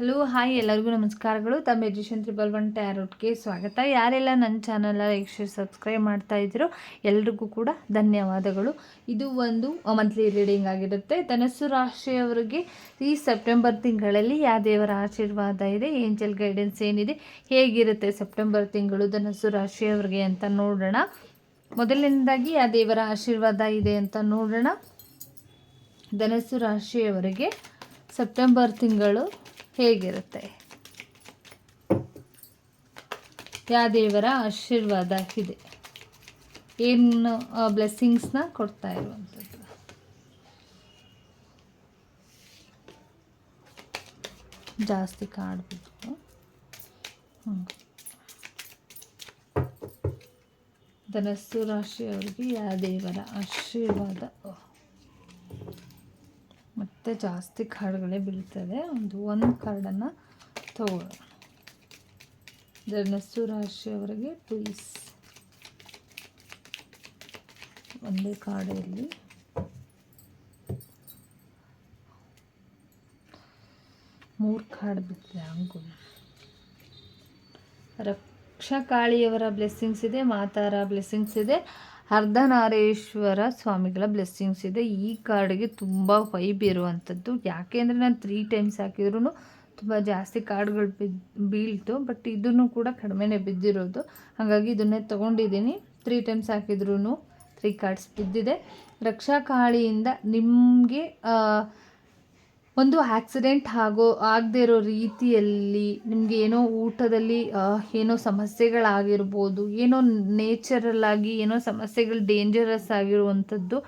Hello, hi ಎಲ್ಲರಿಗೂ ನಮಸ್ಕಾರಗಳು. ತಮ್ಮ ಎಜುಷನ್ ತ್ರಿಬಲ್ ಒನ್ ಟ್ಯಾರೋಟ್ಗೆ ಸ್ವಾಗತ. ಯಾರೆಲ್ಲ ನನ್ನ ಚಾನಲ್ ಶೇರ್ ಸಬ್ಸ್ಕ್ರೈಬ್ ಮಾಡ್ತಾ ಇದ್ದೀರೋ, ಎಲ್ರಿಗೂ ಕೂಡ ಧನ್ಯವಾದಗಳು. ಇದು ಒಂದು ಮಂತ್ಲಿ ರೀಡಿಂಗ್ ಆಗಿರುತ್ತೆ. ಧನಸ್ಸು ರಾಶಿಯವರಿಗೆ ಈ ಸೆಪ್ಟೆಂಬರ್ ತಿಂಗಳಲ್ಲಿ ಯಾವ ದೇವರ ಆಶೀರ್ವಾದ ಇದೆ, ಏಂಜಲ್ ಗೈಡೆನ್ಸ್ ಏನಿದೆ, ಹೇಗಿರುತ್ತೆ ಸೆಪ್ಟೆಂಬರ್ ತಿಂಗಳು ಧನಸ್ಸು ರಾಶಿಯವರಿಗೆ ಅಂತ ನೋಡೋಣ. ಮೊದಲನೇದಾಗಿ ಯಾವ ದೇವರ ಆಶೀರ್ವಾದ ಇದೆ ಅಂತ ನೋಡೋಣ. ಧನಸ್ಸು ರಾಶಿಯವರಿಗೆ ಸೆಪ್ಟೆಂಬರ್ ತಿಂಗಳು ಹೇಗಿರುತ್ತೆ? ಯಾದೇವರ ಆಶೀರ್ವಾದ ಇದೆ. ಏನು ಬ್ಲೆಸ್ಸಿಂಗ್ಸ್ನ ಕೊಡ್ತಾ ಇರುವಂಥದ್ದು. ಜಾಸ್ತಿ ಕಾಡ್ಬೇಕು ಹ್ಞೂ ಧನಸ್ಸು ರಾಶಿಯವರಿಗೆ ಯಾ ದೇವರ ಆಶೀರ್ವಾದ. ಮತ್ತೆ ಜಾಸ್ತಿ ಕಾರ್ಡ್ಗಳೇ ಬೀಳ್ತದೆ ಒಂದು ಒಂದು ಕಾರ್ಡನ್ನು ತಗೊಳ್ಳೋಣ ಧನಸ್ಸು ರಾಶಿಯವರಿಗೆ ಪ್ಲೀಸ್ ಒಂದೇ ಕಾರ್ಡ್ ಇರಲಿ ಮೂರು ಕಾರ್ಡ್ ಬಿಟ್ಟಿದೆ ಹಂಗೂ. ರಕ್ಷಕಾಳಿಯವರ ಬ್ಲೆಸ್ಸಿಂಗ್ಸ್ ಇದೆ, ಮಾತಾರ ಬ್ಲೆಸ್ಸಿಂಗ್ಸ್ ಇದೆ. ಅರ್ಧನಾರೇಶ್ವರ ಸ್ವಾಮಿಗಳ ಬ್ಲೆಸ್ಸಿಂಗ್ಸ್ ಇದೆ. ಈ ಕಾರ್ಡ್ಗೆ ತುಂಬ ವೈಬ್ ಇರುವಂಥದ್ದು ಯಾಕೆ ಅಂದರೆ ನಾನು ತ್ರೀ ಟೈಮ್ಸ್ ಹಾಕಿದ್ರು ತುಂಬ ಜಾಸ್ತಿ ಕಾರ್ಡ್ಗಳು ಬಿದ್ದು ಬೀಳ್ತು. ಬಟ್ ಇದನ್ನು ಕೂಡ ಕಡಿಮೆನೇ ಬಿದ್ದಿರೋದು. ಹಾಗಾಗಿ ಇದನ್ನೇ ತೊಗೊಂಡಿದ್ದೀನಿ. ತ್ರೀ ಟೈಮ್ಸ್ ಹಾಕಿದ್ರೂ ತ್ರೀ ಕಾರ್ಡ್ಸ್ ಬಿದ್ದಿದೆ. ರಕ್ಷಾ ಕಾಳಿಯಿಂದ ನಿಮಗೆ ಒಂದು ಆಕ್ಸಿಡೆಂಟ್ ಆಗೋ, ಆಗದೇ ಇರೋ ರೀತಿಯಲ್ಲಿ ನಿಮಗೆ ಏನೋ ಊಟದಲ್ಲಿ ಏನೋ ಸಮಸ್ಯೆಗಳಾಗಿರ್ಬೋದು, ಏನೋ ನೇಚರಲ್ಲಾಗಿ ಏನೋ ಸಮಸ್ಯೆಗಳು ಡೇಂಜರಸ್ ಆಗಿರುವಂಥದ್ದು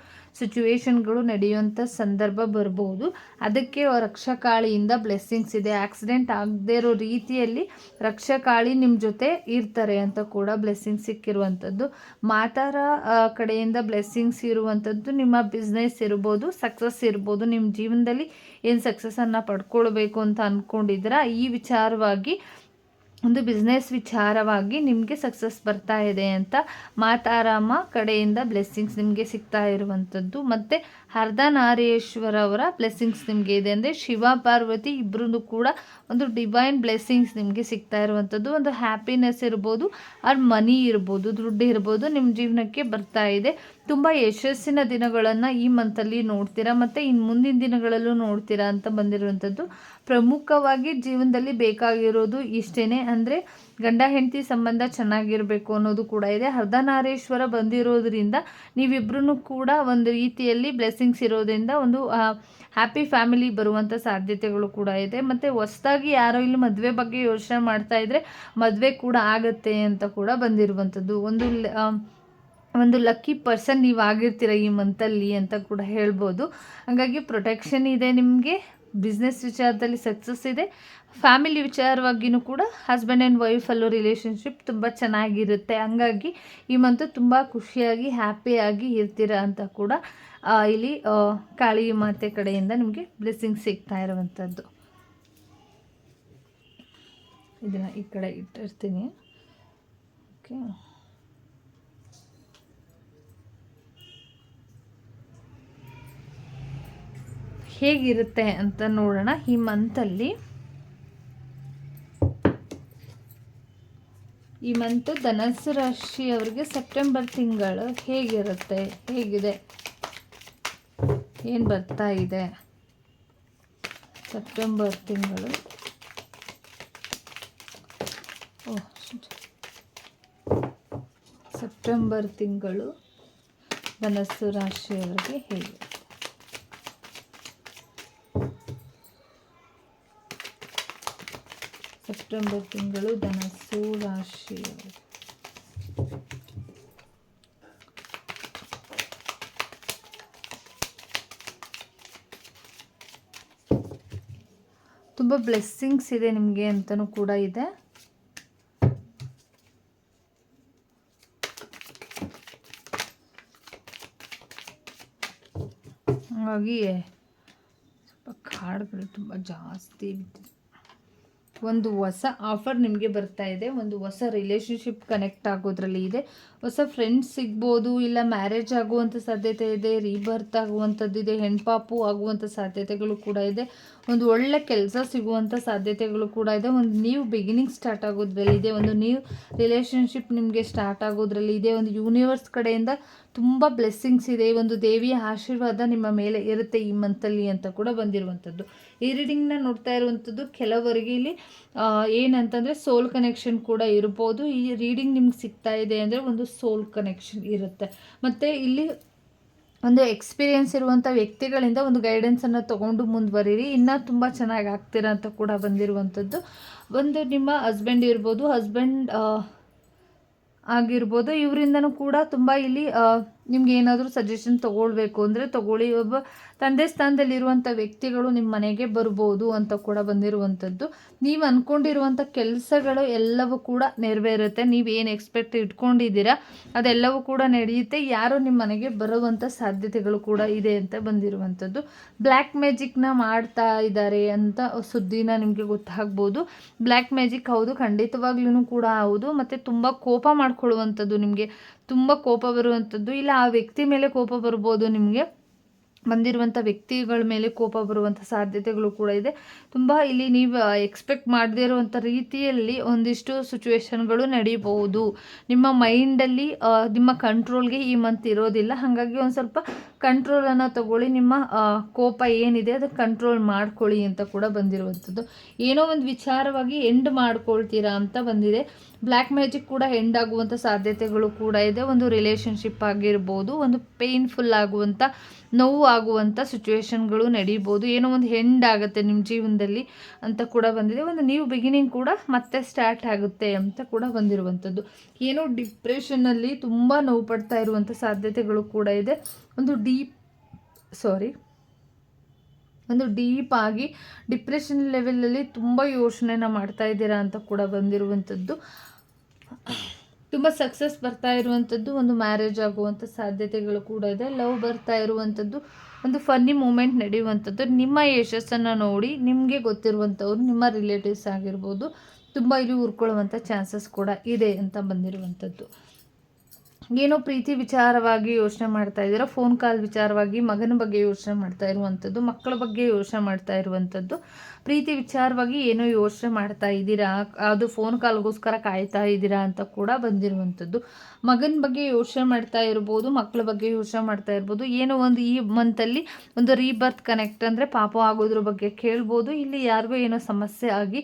ಸಿಚುವೇಶನ್ಗಳು ನಡೆಯುವಂಥ ಸಂದರ್ಭ ಬರ್ಬೋದು. ಅದಕ್ಕೆ ರಕ್ಷಕಾಳಿಯಿಂದ ಬ್ಲೆಸ್ಸಿಂಗ್ಸ್ ಇದೆ. ಆಕ್ಸಿಡೆಂಟ್ ಆಗದೇ ಇರೋ ರೀತಿಯಲ್ಲಿ ರಕ್ಷಕಾಳಿ ನಿಮ್ಮ ಜೊತೆ ಇರ್ತಾರೆ ಅಂತ ಕೂಡ ಬ್ಲೆಸ್ಸಿಂಗ್ಸ್ ಸಿಕ್ಕಿರುವಂಥದ್ದು. ಮಾತಾರ ಕಡೆಯಿಂದ ಬ್ಲೆಸ್ಸಿಂಗ್ಸ್ ಇರುವಂಥದ್ದು ನಿಮ್ಮ ಬಿಸ್ನೆಸ್ ಇರ್ಬೋದು, ಸಕ್ಸಸ್ ಇರ್ಬೋದು. ನಿಮ್ಮ ಜೀವನದಲ್ಲಿ ಏನು ಸಕ್ಸಸ್ಸನ್ನು ಪಡ್ಕೊಳ್ಬೇಕು ಅಂತ ಅಂದ್ಕೊಂಡಿದ್ದೀರಾ ಈ ವಿಚಾರವಾಗಿ ಒಂದು ಬಿಸ್ನೆಸ್ ವಿಚಾರವಾಗಿ ನಿಮಗೆ ಸಕ್ಸಸ್ ಬರ್ತಾ ಇದೆ ಅಂತ ಮಾತಾರಾಮ ಕಡೆಯಿಂದ ಬ್ಲೆಸ್ಸಿಂಗ್ಸ್ ನಿಮಗೆ ಸಿಗ್ತಾ ಇರುವಂಥದ್ದು ಮತ್ತು ಅರ್ಧನಾರೀಶ್ವರ ಅವರ ಬ್ಲೆಸ್ಸಿಂಗ್ಸ್ ನಿಮಗೆ ಇದೆ ಅಂದರೆ ಶಿವ, ಪಾರ್ವತಿ ಇಬ್ಬರೂ ಕೂಡ ಒಂದು ಡಿವೈನ್ ಬ್ಲೆಸ್ಸಿಂಗ್ಸ್ ನಿಮಗೆ ಸಿಗ್ತಾ ಇರುವಂಥದ್ದು ಒಂದು ಹ್ಯಾಪಿನೆಸ್ ಇರ್ಬೋದು ಆರ್ ಮನಿ ಇರ್ಬೋದು, ದುಡ್ಡು ಇರ್ಬೋದು ನಿಮ್ಮ ಜೀವನಕ್ಕೆ ಬರ್ತಾ ಇದೆ. ತುಂಬ ಯಶಸ್ಸಿನ ದಿನಗಳನ್ನು ಈ ಮಂತಲ್ಲಿ ನೋಡ್ತೀರಾ, ಮತ್ತು ಇನ್ನು ಮುಂದಿನ ದಿನಗಳಲ್ಲೂ ನೋಡ್ತೀರಾ ಅಂತ ಬಂದಿರುವಂಥದ್ದು ಪ್ರಮುಖವಾಗಿ ಜೀವನದಲ್ಲಿ ಬೇಕಾಗಿರೋದು ಇಷ್ಟೇ ಅಂದರೆ ಗಂಡ ಹೆಂಡತಿ ಸಂಬಂಧ ಚೆನ್ನಾಗಿರಬೇಕು ಅನ್ನೋದು ಕೂಡ ಇದೆ. ಅರ್ಧನಾರೇಶ್ವರ ಬಂದಿರೋದ್ರಿಂದ ನೀವಿಬ್ಬರೂ ಕೂಡ ಒಂದು ರೀತಿಯಲ್ಲಿ ಬ್ಲೆಸ್ಸಿಂಗ್ಸ್ ಇರೋದ್ರಿಂದ ಒಂದು ಹ್ಯಾಪಿ ಫ್ಯಾಮಿಲಿ ಬರುವಂಥ ಸಾಧ್ಯತೆಗಳು ಕೂಡ ಇದೆ. ಮತ್ತು ಹೊಸ್ದಾಗಿ ಯಾರೋ ಇಲ್ಲಿ ಮದುವೆ ಬಗ್ಗೆ ಯೋಚನೆ ಮಾಡ್ತಾ ಇದ್ದರೆ ಮದುವೆ ಕೂಡ ಆಗುತ್ತೆ ಅಂತ ಕೂಡ ಬಂದಿರುವಂಥದ್ದು. ಒಂದು ಒಂದು ಲಕ್ಕಿ ಪರ್ಸನ್ ನೀವು ಆಗಿರ್ತೀರ ಈ ಮಂತಲ್ಲಿ ಅಂತ ಕೂಡ ಹೇಳ್ಬೋದು. ಹಾಗಾಗಿ ಪ್ರೊಟೆಕ್ಷನ್ ಇದೆ ನಿಮಗೆ. ಬಿಸ್ನೆಸ್ ವಿಚಾರದಲ್ಲಿ ಸಕ್ಸಸ್ ಇದೆ. ಫ್ಯಾಮಿಲಿ ವಿಚಾರವಾಗಿಯೂ ಕೂಡ ಹಸ್ಬೆಂಡ್ ಆ್ಯಂಡ್ ವೈಫಲ್ಲೂ ರಿಲೇಷನ್ಶಿಪ್ ತುಂಬ ಚೆನ್ನಾಗಿರುತ್ತೆ. ಹಂಗಾಗಿ ಈ ಮಂತು ತುಂಬ ಖುಷಿಯಾಗಿ ಹ್ಯಾಪಿಯಾಗಿ ಇರ್ತೀರ ಅಂತ ಕೂಡ ಇಲ್ಲಿ ಕಾಳಿ ಮಾತೆ ಕಡೆಯಿಂದ ನಿಮಗೆ ಬ್ಲೆಸ್ಸಿಂಗ್ ಸಿಗ್ತಾ ಇರುವಂಥದ್ದು ಇದನ್ನು ಈ ಕಡೆ ಇಟ್ಟಿರ್ತೀನಿ. ಓಕೆ ಹೇಗಿರುತ್ತೆ ಅಂತ ನೋಡೋಣ ಈ ಮಂತಲ್ಲಿ. ಈ ಮಂತ್ ಧನಸ್ಸು ರಾಶಿಯವರಿಗೆ ಸೆಪ್ಟೆಂಬರ್ ತಿಂಗಳು ಹೇಗಿರುತ್ತೆ, ಹೇಗಿದೆ, ಏನು ಬರ್ತಾ ಇದೆ. ಸೆಪ್ಟೆಂಬರ್ ತಿಂಗಳು. ಓ. ಸೆಪ್ಟೆಂಬರ್ ತಿಂಗಳು ಧನಸ್ಸು ರಾಶಿಯವರಿಗೆ ಹೇಗೆ. ಸೆಪ್ಟೆಂಬರ್ ತಿಂಗಳು ಧನಸ್ಸು ರಾಶಿ ತುಂಬ ಬ್ಲೆಸ್ಸಿಂಗ್ಸ್ ಇದೆ ನಿಮಗೆ ಅಂತಲೂ ಕೂಡ ಇದೆ. ಹಾಗಾಗಿ ಸ್ವಲ್ಪ ಕಾಡುಗಳು ತುಂಬ ಜಾಸ್ತಿ ಬಿದ್ದಿದೆ. ಒಂದು ಹೊಸ ಆಫರ್ ನಿಮಗೆ ಬರ್ತಾ ಇದೆ. ಒಂದು ಹೊಸ ರಿಲೇಷನ್ಶಿಪ್ ಕನೆಕ್ಟ್ ಆಗೋದ್ರಲ್ಲಿ ಇದೆ. ಹೊಸ ಫ್ರೆಂಡ್ಸ್ ಸಿಗ್ಬೋದು, ಇಲ್ಲ ಮ್ಯಾರೇಜ್ ಆಗುವಂಥ ಸಾಧ್ಯತೆ ಇದೆ ರೀಬರ್ತ್ ಆಗುವಂಥದ್ದು ಇದೆ, ಹೆಣ್ಪಾಪು ಆಗುವಂಥ ಸಾಧ್ಯತೆಗಳು ಕೂಡ ಇದೆ. ಒಂದು ಒಳ್ಳೆ ಕೆಲಸ ಸಿಗುವಂಥ ಸಾಧ್ಯತೆಗಳು ಕೂಡ ಇದೆ. ಒಂದು ನ್ಯೂ ಬಿಗಿನಿಂಗ್ ಸ್ಟಾರ್ಟ್ ಆಗೋದ್ರಲ್ಲಿ ಇದೆ. ಒಂದು ನ್ಯೂ ರಿಲೇಷನ್ಶಿಪ್ ನಿಮಗೆ ಸ್ಟಾರ್ಟ್ ಆಗೋದ್ರಲ್ಲಿ ಇದೆ. ಒಂದು ಯೂನಿವರ್ಸ್ ಕಡೆಯಿಂದ ತುಂಬ ಬ್ಲೆಸ್ಸಿಂಗ್ಸ್ ಇದೆ. ಒಂದು ದೇವಿಯ ಆಶೀರ್ವಾದ ನಿಮ್ಮ ಮೇಲೆ ಇರುತ್ತೆ ಈ ಮಂತಲ್ಲಿ ಅಂತ ಕೂಡ ಬಂದಿರುವಂಥದ್ದು. ಈ ರೀಡಿಂಗ್ನ ನೋಡ್ತಾ ಇರುವಂಥದ್ದು ಕೆಲವರಿಗೆ ಇಲ್ಲಿ ಏನಂತಂದರೆ ಸೋಲ್ ಕನೆಕ್ಷನ್ ಕೂಡ ಇರ್ಬೋದು. ಈ ರೀಡಿಂಗ್ ನಿಮ್ಗೆ ಸಿಗ್ತಾ ಇದೆ ಅಂದರೆ ಒಂದು ಸೋಲ್ ಕನೆಕ್ಷನ್ ಇರುತ್ತೆ. ಮತ್ತು ಇಲ್ಲಿ ಒಂದು ಎಕ್ಸ್ಪೀರಿಯೆನ್ಸ್ ಇರುವಂಥ ವ್ಯಕ್ತಿಗಳಿಂದ ಒಂದು ಗೈಡೆನ್ಸನ್ನು ತೊಗೊಂಡು ಮುಂದುವರಿರಿ. ಇನ್ನೂ ತುಂಬ ಚೆನ್ನಾಗಿ ಆಗ್ತೀರ ಅಂತ ಕೂಡ ಬಂದಿರುವಂಥದ್ದು. ಒಂದು ನಿಮ್ಮ ಹಸ್ಬೆಂಡ್ ಇರ್ಬೋದು. ಹಸ್ಬೆಂಡ್ ಆಗಿರ್ಬೋದು. ಇವರಿಂದನೂ ಕೂಡ ತುಂಬ ಇಲ್ಲಿ ನಿಮ್ಗೆ ಏನಾದರೂ ಸಜೆಷನ್ ತೊಗೊಳ್ಬೇಕು ಅಂದರೆ ತಗೊಳ್ಳಿ. ಒಬ್ಬ ತಂದೆ ಸ್ಥಾನದಲ್ಲಿರುವಂಥ ವ್ಯಕ್ತಿಗಳು ನಿಮ್ಮ ಮನೆಗೆ ಬರ್ಬೋದು ಅಂತ ಕೂಡ ಬಂದಿರುವಂಥದ್ದು ನೀವು ಅಂದ್ಕೊಂಡಿರುವಂಥ ಕೆಲಸಗಳು ಎಲ್ಲವೂ ಕೂಡ ನೆರವೇರುತ್ತೆ. ನೀವು ಏನು ಎಕ್ಸ್ಪೆಕ್ಟ್ ಇಟ್ಕೊಂಡಿದ್ದೀರಾ, ಅದೆಲ್ಲವೂ ಕೂಡ ನಡೆಯುತ್ತೆ. ಯಾರು ನಿಮ್ಮ ಮನೆಗೆ ಬರುವಂಥ ಸಾಧ್ಯತೆಗಳು ಕೂಡ ಇದೆ ಅಂತ ಬಂದಿರುವಂಥದ್ದು ಬ್ಲ್ಯಾಕ್ ಮ್ಯಾಜಿಕ್ನ ಮಾಡ್ತಾ ಇದ್ದಾರೆ ಅಂತ ಸುದ್ದಿನ ನಿಮಗೆ ಗೊತ್ತಾಗ್ಬೋದು. ಬ್ಲ್ಯಾಕ್ ಮ್ಯಾಜಿಕ್ ಹೌದು ಖಂಡಿತವಾಗ್ಲೂ ಕೂಡ ಹೌದು. ಮತ್ತು ತುಂಬ ಕೋಪ ಮಾಡ್ಕೊಳ್ಳುವಂಥದ್ದು ನಿಮಗೆ. ತುಂಬ ಕೋಪ ಬರುವಂಥದ್ದು, ಇಲ್ಲ ಆ ವ್ಯಕ್ತಿ ಮೇಲೆ ಕೋಪ ಬರ್ಬೋದು ನಿಮಗೆ. ಬಂದಿರುವಂಥ ವ್ಯಕ್ತಿಗಳ ಮೇಲೆ ಕೋಪ ಬರುವಂಥ ಸಾಧ್ಯತೆಗಳು ಕೂಡ ಇದೆ. ತುಂಬ ಇಲ್ಲಿ ನೀವು ಎಕ್ಸ್ಪೆಕ್ಟ್ ಮಾಡದೇ ಇರುವಂಥ ರೀತಿಯಲ್ಲಿ ಒಂದಿಷ್ಟು ಸಿಚುವೇಶನ್ಗಳು ನಡೀಬಹುದು. ನಿಮ್ಮ ಮೈಂಡಲ್ಲಿ ನಿಮ್ಮ ಕಂಟ್ರೋಲ್ಗೆ ಈ ಮಂತ್ ಇರೋದಿಲ್ಲ. ಹಾಗಾಗಿ ಒಂದು ಸ್ವಲ್ಪ ಕಂಟ್ರೋಲನ್ನು ತಗೊಳ್ಳಿ. ನಿಮ್ಮ ಕೋಪ ಏನಿದೆ ಅದಕ್ಕೆ ಕಂಟ್ರೋಲ್ ಮಾಡ್ಕೊಳ್ಳಿ ಅಂತ ಕೂಡ ಬಂದಿರುವಂಥದ್ದು. ಏನೋ ಒಂದು ವಿಚಾರವಾಗಿ ಎಂಡ್ ಮಾಡ್ಕೊಳ್ತೀರಾ ಅಂತ ಬಂದಿದೆ. ಬ್ಲ್ಯಾಕ್ ಮ್ಯಾಜಿಕ್ ಕೂಡ ಎಂಡ್ ಆಗುವಂಥ ಸಾಧ್ಯತೆಗಳು ಕೂಡ ಇದೆ. ಒಂದು ರಿಲೇಷನ್ಶಿಪ್ ಆಗಿರ್ಬೋದು, ಒಂದು ಪೇನ್ಫುಲ್ ಆಗುವಂಥ ನೋವು ಆಗುವಂಥ ಸಿಚುವೇಶನ್ಗಳು ನಡೀಬೋದು ಏನೋ ಒಂದು ಎಂಡ್ ಆಗುತ್ತೆ ನಿಮ್ಮ ಜೀವನದಲ್ಲಿ. ಅಂತ ಕೂಡ ಬಂದಿದೆ. ಒಂದು ನ್ಯೂ ಬಿಗಿನಿಂಗ್ ಕೂಡ ಮತ್ತೆ ಸ್ಟಾರ್ಟ್ ಆಗುತ್ತೆ ಅಂತ ಕೂಡ ಬಂದಿರುವಂಥದ್ದು. ಏನೋ ಡಿಪ್ರೆಷನ್ನಲ್ಲಿ ತುಂಬ ನೋವು ಪಡ್ತಾ ಇರುವಂಥ ಸಾಧ್ಯತೆಗಳು ಕೂಡ ಇದೆ. ಒಂದು ಡೀಪ್ ಸಾರಿ ಒಂದು ಡೀಪ್ ಆಗಿ ಡಿಪ್ರೆಷನ್ ಲೆವೆಲಲ್ಲಿ ತುಂಬ ಯೋಚನೆನ ಮಾಡ್ತಾ ಇದ್ದೀರಾ ಅಂತ ಕೂಡ ಬಂದಿರುವಂಥದ್ದು. ತುಂಬ ಸಕ್ಸಸ್ ಬರ್ತಾ ಇರುವಂಥದ್ದು. ಒಂದು ಮ್ಯಾರೇಜ್ ಆಗುವಂಥ ಸಾಧ್ಯತೆಗಳು ಕೂಡ ಇದೆ. ಲವ್ ಬರ್ತಾ ಇರುವಂಥದ್ದು. ಒಂದು ಫನ್ನಿ ಮೂಮೆಂಟ್ ನಡೆಯುವಂಥದ್ದು. ನಿಮ್ಮ ಯಶಸ್ಸನ್ನು ನೋಡಿ ನಿಮಗೆ ಗೊತ್ತಿರುವಂಥವ್ರು, ನಿಮ್ಮ ರಿಲೇಟಿವ್ಸ್ ಆಗಿರ್ಬೋದು, ತುಂಬ ಇಲ್ಲಿ ಉರ್ಕೊಳ್ಳುವಂಥ ಚಾನ್ಸಸ್ ಕೂಡ ಇದೆ ಅಂತ ಬಂದಿರುವಂಥದ್ದು. ಏನೋ ಪ್ರೀತಿ ವಿಚಾರವಾಗಿ ಯೋಚನೆ ಮಾಡ್ತಾ ಇದ್ದೀರಾ? ಫೋನ್ ಕಾಲ್ ವಿಚಾರವಾಗಿ ಮಗನ ಬಗ್ಗೆ ಯೋಚನೆ ಮಾಡ್ತಾ ಇರುವಂಥದ್ದು, ಮಕ್ಕಳ ಬಗ್ಗೆ ಯೋಚನೆ ಮಾಡ್ತಾ ಇರುವಂಥದ್ದು. ಪ್ರೀತಿ ವಿಚಾರವಾಗಿ ಏನೋ ಯೋಚನೆ ಮಾಡ್ತಾ ಇದ್ದೀರಾ? ಅದು ಫೋನ್ ಕಾಲ್ಗೋಸ್ಕರ ಕಾಯ್ತಾ ಇದ್ದೀರಾ ಅಂತ ಕೂಡ ಬಂದಿರುವಂಥದ್ದು. ಮಗನ ಬಗ್ಗೆ ಯೋಚನೆ ಮಾಡ್ತಾ ಇರ್ಬೋದು, ಮಕ್ಕಳ ಬಗ್ಗೆ ಯೋಚನೆ ಮಾಡ್ತಾ ಇರ್ಬೋದು. ಏನೋ ಒಂದು ಈ ಮಂತಲ್ಲಿ ಒಂದು ರೀಬರ್ತ್ ಕನೆಕ್ಟ್ ಅಂದರೆ ಪಾಪ ಆಗೋದ್ರ ಬಗ್ಗೆ ಕೇಳ್ಬೋದು. ಇಲ್ಲಿ ಯಾರಿಗೋ ಏನೋ ಸಮಸ್ಯೆ ಆಗಿ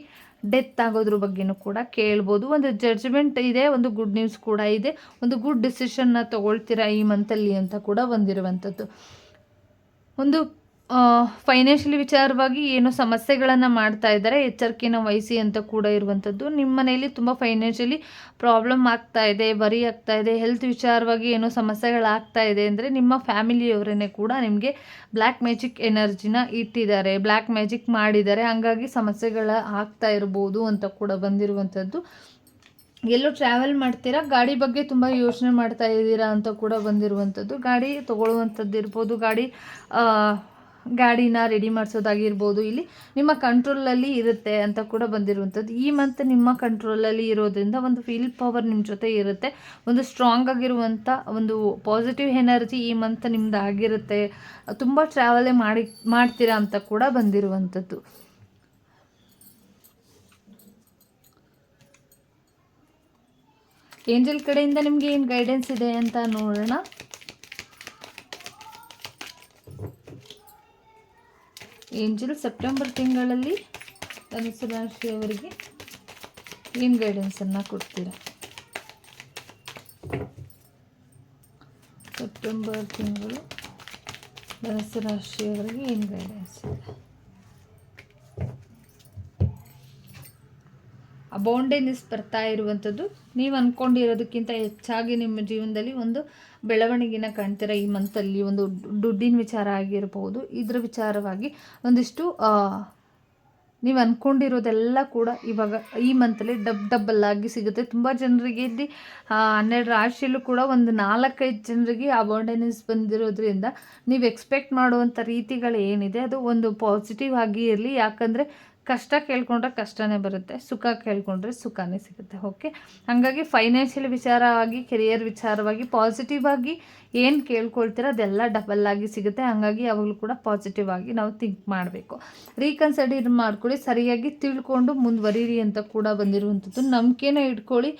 ಡೆತ್ ಆಗೋದ್ರ ಬಗ್ಗೆನೂ ಕೂಡ ಕೇಳ್ಬೋದು. ಒಂದು ಜಡ್ಜ್ಮೆಂಟ್ ಇದೆ, ಒಂದು ಗುಡ್ ನ್ಯೂಸ್ ಕೂಡ ಇದೆ. ಒಂದು ಗುಡ್ ಡಿಸಿಷನ್ನ ತಗೊಳ್ತೀರಾ ಈ ಮಂತಲ್ಲಿ ಅಂತ ಕೂಡ ಬಂದಿರುವಂಥದ್ದು ಒಂದು ಫೈನಾನ್ಷಿಯಲಿ ವಿಚಾರವಾಗಿ ಏನೋ ಸಮಸ್ಯೆಗಳನ್ನು ಮಾಡ್ತಾ ಇದ್ದಾರೆ, ಎಚ್ಚರಿಕೆನ ವಹಿಸಿ ಅಂತ ಕೂಡ ಇರುವಂಥದ್ದು. ನಿಮ್ಮ ಮನೆಯಲ್ಲಿ ತುಂಬ ಫೈನಾನ್ಷಿಯಲಿ ಪ್ರಾಬ್ಲಮ್ ಆಗ್ತಾ ಇದೆ ವರಿ ಆಗ್ತಾ ಇದೆ ಹೆಲ್ತ್ ವಿಚಾರವಾಗಿ ಏನೋ ಸಮಸ್ಯೆಗಳಾಗ್ತಾ ಇದೆ ಅಂದರೆ ನಿಮ್ಮ ಫ್ಯಾಮಿಲಿಯವರೇ ಕೂಡ ನಿಮಗೆ ಬ್ಲ್ಯಾಕ್ ಮ್ಯಾಜಿಕ್ ಎನರ್ಜಿನ ಇಟ್ಟಿದ್ದಾರೆ ಬ್ಲ್ಯಾಕ್ ಮ್ಯಾಜಿಕ್ ಮಾಡಿದ್ದಾರೆ. ಹಾಗಾಗಿ ಸಮಸ್ಯೆಗಳ ಆಗ್ತಾ ಇರ್ಬೋದು ಅಂತ ಕೂಡ ಬಂದಿರುವಂಥದ್ದು. ಎಲ್ಲೋ ಟ್ರಾವೆಲ್ ಮಾಡ್ತೀರಾ? ಗಾಡಿ ಬಗ್ಗೆ ತುಂಬ ಯೋಚನೆ ಮಾಡ್ತಾ ಇದ್ದೀರಾ ಅಂತ ಕೂಡ ಬಂದಿರುವಂಥದ್ದು. ಗಾಡಿ ತೊಗೊಳ್ಳುವಂಥದ್ದು ಇರ್ಬೋದು. ಗಾಡಿ ಗಾಡಿನ ರೆಡಿ ಮಾಡಿಸೋದಾಗಿರ್ಬೋದು, ಇಲ್ಲಿ ನಿಮ್ಮ ಕಂಟ್ರೋಲಲ್ಲಿ ಇರುತ್ತೆ ಅಂತ ಕೂಡ ಬಂದಿರುವಂಥದ್ದು. ಈ ಮಂತ್ ನಿಮ್ಮ ಕಂಟ್ರೋಲಲ್ಲಿ ಇರೋದ್ರಿಂದ ಒಂದು ಫೀಲ್ ಪವರ್ ನಿಮ್ಮ ಜೊತೆ ಇರುತ್ತೆ. ಒಂದು ಸ್ಟ್ರಾಂಗ್ ಆಗಿರುವಂಥ ಒಂದು ಪಾಸಿಟಿವ್ ಎನರ್ಜಿ ಈ ಮಂತ್ ನಿಮ್ದು ಆಗಿರುತ್ತೆ. ತುಂಬ ಟ್ರಾವೆಲೇ ಮಾಡಿ, ಮಾಡ್ತೀರಾ ಅಂತ ಕೂಡ ಬಂದಿರುವಂಥದ್ದು. ಏಂಜಲ್ ಕಡೆಯಿಂದ ನಿಮಗೆ ಏನು ಗೈಡೆನ್ಸ್ ಇದೆ ಅಂತ ನೋಡೋಣ. ಏಂಜಲ್ ಸೆಪ್ಟೆಂಬರ್ ತಿಂಗಳಲ್ಲಿ ಧನುಸು ರಾಶಿಯವರಿಗೆ ಏನು ಗೈಡೆನ್ಸನ್ನು ಕೊಡ್ತೀರಾ? ಸೆಪ್ಟೆಂಬರ್ ತಿಂಗಳು ಧನುಸು ರಾಶಿಯವರಿಗೆ ಏನು ಗೈಡೆನ್ಸ್ ಇದೆ? ಅಬೌಂಡೆನೆಸ್ ಬರ್ತಾ ಇರುವಂಥದ್ದು. ನೀವು ಅಂದ್ಕೊಂಡಿರೋದಕ್ಕಿಂತ ಹೆಚ್ಚಾಗಿ ನಿಮ್ಮ ಜೀವನದಲ್ಲಿ ಒಂದು ಬೆಳವಣಿಗೆನ ಕಾಣ್ತೀರ ಈ ಮಂತಲ್ಲಿ ಒಂದು ದುಡ್ಡಿನ ವಿಚಾರ ಆಗಿರ್ಬೋದು. ಇದರ ವಿಚಾರವಾಗಿ ಒಂದಿಷ್ಟು ನೀವು ಅಂದ್ಕೊಂಡಿರೋದೆಲ್ಲ ಕೂಡ ಇವಾಗ ಈ ಮಂತಲ್ಲಿ ಡಬ್ ಆಗಿ ಸಿಗುತ್ತೆ. ತುಂಬ ಜನರಿಗೆ ಇಲ್ಲಿ ಹನ್ನೆರಡು ರಾಶಿಯಲ್ಲೂ ಕೂಡ ಒಂದು ನಾಲ್ಕೈದು ಜನರಿಗೆ ಅಬೌಂಡೆನೆಸ್ ಬಂದಿರೋದ್ರಿಂದ ನೀವು ಎಕ್ಸ್ಪೆಕ್ಟ್ ಮಾಡುವಂಥ ರೀತಿಗಳು ಏನಿದೆ ಅದು ಒಂದು ಪಾಸಿಟಿವ್ ಆಗಿ ಇರಲಿ. ಯಾಕಂದರೆ ಕಷ್ಟ ಕೇಳ್ಕೊಂಡ್ರೆ ಕಷ್ಟನೇ ಬರುತ್ತೆ, ಸುಖ ಕೇಳ್ಕೊಂಡ್ರೆ ಸುಖನೇ ಸಿಗುತ್ತೆ ಓಕೆ ಹಾಗಾಗಿ ಫೈನಾನ್ಷಿಯಲ್ ವಿಚಾರವಾಗಿ ಕೆರಿಯರ್ ವಿಚಾರವಾಗಿ ಪಾಸಿಟಿವ್ ಆಗಿ ಏನು ಕೇಳ್ಕೊಳ್ತೀರ ಅದೆಲ್ಲ ಡಬಲ್ ಆಗಿ ಸಿಗುತ್ತೆ, ಹಾಗಾಗಿ ಯಾವಾಗಲೂ ಕೂಡ ಪಾಸಿಟಿವ್ ಆಗಿ ನಾವು ಥಿಂಕ್ ಮಾಡಬೇಕು. ರೀಕನ್ಸಿಡರ್ ಮಾಡ್ಕೊಳ್ಳಿ, ಸರಿಯಾಗಿ ತಿಳ್ಕೊಂಡು ಮುಂದುವರಿರಿ ಅಂತ ಕೂಡ ಬಂದಿರುವಂಥದ್ದು. ನಂಬಿಕೆನ ಇಟ್ಕೊಳ್ಳಿ.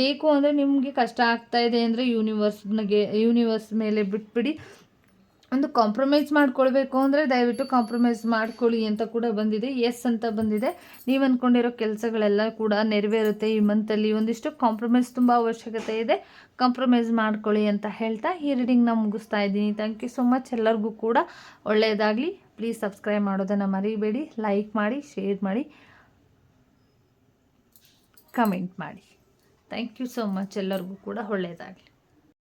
ಬೇಕು ಅಂದರೆ ನಿಮಗೆ ಕಷ್ಟ ಆಗ್ತಾ ಇದೆ ಅಂದರೆ ಯೂನಿವರ್ಸ್ನಾಗೆ ಯೂನಿವರ್ಸ್ ಮೇಲೆ ಬಿಟ್ಬಿಡಿ. ಒಂದು ಕಾಂಪ್ರಮೈಸ್ ಮಾಡ್ಕೊಳ್ಬೇಕು ಅಂದರೆ ದಯವಿಟ್ಟು ಕಾಂಪ್ರಮೈಸ್ ಮಾಡ್ಕೊಳ್ಳಿ ಅಂತ ಕೂಡ ಬಂದಿದೆ. ಎಸ್ ಅಂತ ಬಂದಿದೆ. ನೀವು ಅಂದ್ಕೊಂಡಿರೋ ಕೆಲಸಗಳೆಲ್ಲ ಕೂಡ ನೆರವೇರುತ್ತೆ. ಈ ಮಂತಲ್ಲಿ ಒಂದಿಷ್ಟು ಕಾಂಪ್ರಮೈಸ್ ತುಂಬ ಅವಶ್ಯಕತೆ ಇದೆ. ಕಾಂಪ್ರಮೈಸ್ ಮಾಡ್ಕೊಳ್ಳಿ ಅಂತ ಹೇಳ್ತಾ ಈ ರೀಡಿಂಗ್ನ ಮುಗಿಸ್ತಾ ಇದ್ದೀನಿ. ಥ್ಯಾಂಕ್ ಯು ಸೊ ಮಚ್ ಎಲ್ಲರಿಗೂ ಕೂಡ ಒಳ್ಳೆಯದಾಗಲಿ. ಪ್ಲೀಸ್ ಸಬ್ಸ್ಕ್ರೈಬ್ ಮಾಡೋದನ್ನು ಮರಿಬೇಡಿ. ಲೈಕ್ ಮಾಡಿ ಶೇರ್ ಮಾಡಿ ಕಮೆಂಟ್ ಮಾಡಿ. ಥ್ಯಾಂಕ್ ಯು ಸೊ ಮಚ್ ಎಲ್ಲರಿಗೂ ಕೂಡ ಒಳ್ಳೆಯದಾಗಲಿ.